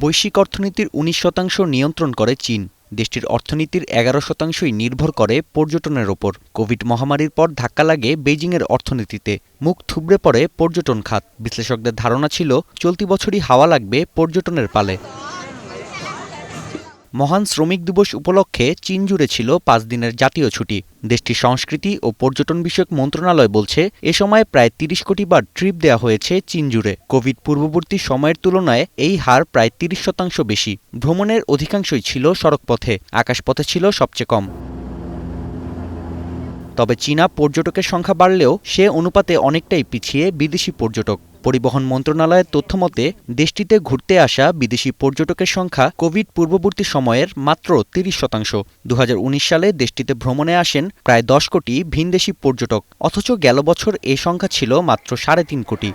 বৈশ্বিক অর্থনীতির উনিশ শতাংশ নিয়ন্ত্রণ করে চীন। দেশটির অর্থনীতির এগারো শতাংশই নির্ভর করে পর্যটনের ওপর। কোভিড মহামারীর পর ধাক্কা লাগে বেইজিংয়ের অর্থনীতিতে। মুখ থুবড়ে পড়ে পর্যটন খাত। বিশ্লেষকদের ধারণা ছিল, চলতি বছরই হাওয়া লাগবে পর্যটনের পালে। মহান শ্রমিক দিবস উপলক্ষে চীন জুড়ে ছিল পাঁচ দিনের জাতীয় ছুটি। দেশটির সংস্কৃতি ও পর্যটন বিষয়ক মন্ত্রণালয় বলছে, এ সময় প্রায় তিরিশ কোটি বার ট্রিপ দেওয়া হয়েছে চীন জুড়ে। কোভিড পূর্ববর্তী সময়ের তুলনায় এই হার প্রায় তিরিশ শতাংশ বেশি। ভ্রমণের অধিকাংশই ছিল সড়কপথে, আকাশপথে ছিল সবচেয়ে কম। তবে চীনা পর্যটকের সংখ্যা বাড়লেও সে অনুপাতে অনেকটাই পিছিয়ে বিদেশি পর্যটক। পরিবহন মন্ত্রণালয়ের তথ্যমতে, দেশটিতে ঘুরতে আসা বিদেশি পর্যটকের সংখ্যা কোভিড পূর্ববর্তী সময়ের মাত্র তিরিশ শতাংশ। দু হাজার উনিশ সালে দেশটিতে ভ্রমণে আসেন প্রায় দশ কোটি ভিনদেশি পর্যটক, অথচ গেল বছর এ সংখ্যা ছিল মাত্র সাড়ে তিন কোটি।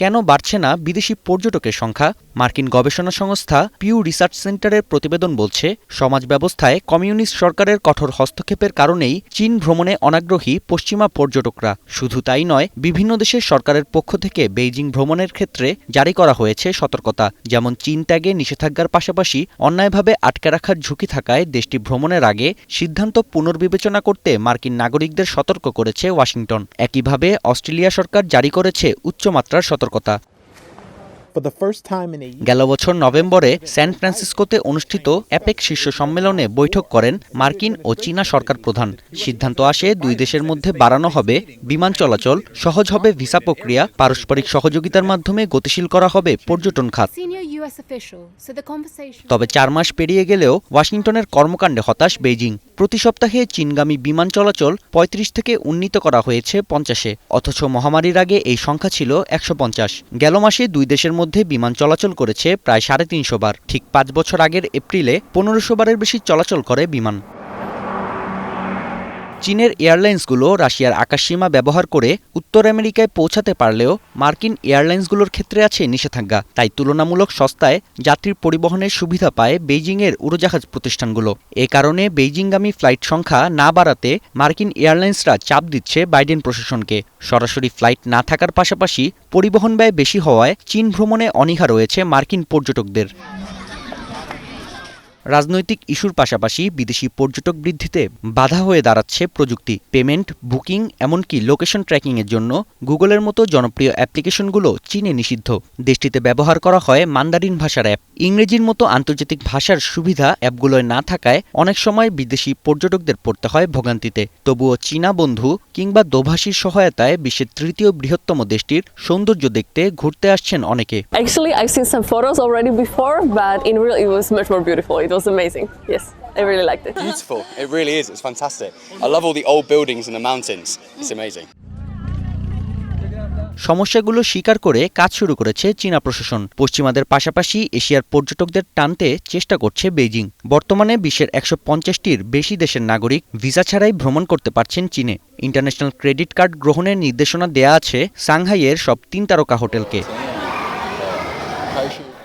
কেন বাড়ছে না বিদেশি পর্যটকের সংখ্যা? মার্কিন গবেষণা সংস্থা পিউ রিসার্চ সেন্টারের প্রতিবেদন বলছে, সমাজ ব্যবস্থায় কমিউনিস্ট সরকারের কঠোর হস্তক্ষেপের কারণেই চীন ভ্রমণে অনাগ্রহী পশ্চিমা পর্যটকরা। শুধু তাই নয়, বিভিন্ন দেশের সরকারের পক্ষ থেকে বেইজিং ভ্রমণের ক্ষেত্রে জারি করা হয়েছে সতর্কতা, যেমন চীন ত্যাগে নিষেধাজ্ঞার পাশাপাশি অন্যায়ভাবে আটকে রাখার ঝুঁকি থাকায় দেশটি ভ্রমণের আগে সিদ্ধান্ত পুনর্বিবেচনা করতে মার্কিন নাগরিকদের সতর্ক করেছে ওয়াশিংটন। একইভাবে অস্ট্রেলিয়া সরকার জারি করেছে উচ্চমাত্রার সতর্কতা। kota গেল বছর নভেম্বরে স্যান ফ্রান্সিসকোতে অনুষ্ঠিত অ্যাপেক শীর্ষ সম্মেলনে বৈঠক করেন মার্কিন ও চীনা সরকার প্রধান সিদ্ধান্ত আসে দুই দেশের মধ্যে বাড়ানো হবে বিমান চলাচল সহজ হবে ভিসা প্রক্রিয়া পারস্পরিক সহযোগিতার মাধ্যমে গতিশীল করা হবে পর্যটন খাত senior U.S. official, so the conversation. তবে চার মাস পেরিয়ে গেলেও ওয়াশিংটনের কর্মকাণ্ডে হতাশ বেইজিং প্রতি সপ্তাহে চীনগামী বিমান চলাচল ৩৫ থেকে উন্নীত করা হয়েছে পঞ্চাশে অথচ মহামারীর আগে এই সংখ্যা ছিল একশো পঞ্চাশ গেল মাসে দুই দেশের মধ্যে বিমান চলাচল করেছে প্রায় সাড়ে তিনশো বার। ঠিক পাঁচ বছর আগের এপ্রিলে পনেরোশো বারের বেশি চলাচল করে বিমান। চীনের এয়ারলাইন্সগুলো রাশিয়ার আকাশসীমা ব্যবহার করে উত্তর আমেরিকায় পৌঁছাতে পারলেও মার্কিন এয়ারলাইন্সগুলোর ক্ষেত্রে আছে নিষেধাজ্ঞা, তাই তুলনামূলক সস্তায় যাত্রীর পরিবহনের সুবিধা পায় বেইজিংয়ের উড়োজাহাজ প্রতিষ্ঠানগুলো। এ কারণে বেইজিংগামী ফ্লাইট সংখ্যা না বাড়াতে মার্কিন এয়ারলাইন্সরা চাপ দিচ্ছে বাইডেন প্রশাসনকে। সরাসরি ফ্লাইট না থাকার পাশাপাশি পরিবহন ব্যয় বেশি হওয়ায় চীন ভ্রমণে অনীহা রয়েছে মার্কিন পর্যটকদের। রাজনৈতিক ইস্যুর পাশাপাশি বিদেশি পর্যটক বৃদ্ধিতে বাধা হয়ে দাঁড়াচ্ছে প্রযুক্তি, পেমেন্ট, বুকিং, এমনকি লোকেশন ট্র্যাকিংয়ের জন্য। গুগলের মতো জনপ্রিয় অ্যাপ্লিকেশনগুলো চীনে নিষিদ্ধ। দেশটিতে ব্যবহার করা হয় মান্দারিন ভাষার অ্যাপ। ইংরেজির মতো আন্তর্জাতিক ভাষার সুবিধা অ্যাপগুলোয় না থাকায় অনেক সময় বিদেশি পর্যটকদের পড়তে হয় ভোগান্তিতে। তবুও চীনা বন্ধু কিংবা দোভাষীর সহায়তায় বিশ্বের তৃতীয় বৃহত্তম দেশটির সৌন্দর্য দেখতে ঘুরতে আসছেন অনেকে। Amazing. Yes, I really liked it. beautiful. It really is. It's fantastic. I love all the old buildings in the mountains. It's amazing. সমস্যাগুলো স্বীকার করে কাজ শুরু করেছে চীনা প্রশাসন পশ্চিমাদের পাশাপাশি এশিয়ার পর্যটকদের টানতে চেষ্টা করছে বেইজিং বর্তমানে বিশ্বের একশো পঞ্চাশটির বেশি দেশের নাগরিক ভিসা ছাড়াই ভ্রমণ করতে পারছেন চীনে ইন্টারন্যাশনাল ক্রেডিট কার্ড গ্রহণের নির্দেশনা দেয়া আছে সাংহাইয়ের সব তিন তারকা হোটেলকে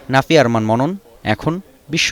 নাফি আরমান মনন এখন বিশ্ব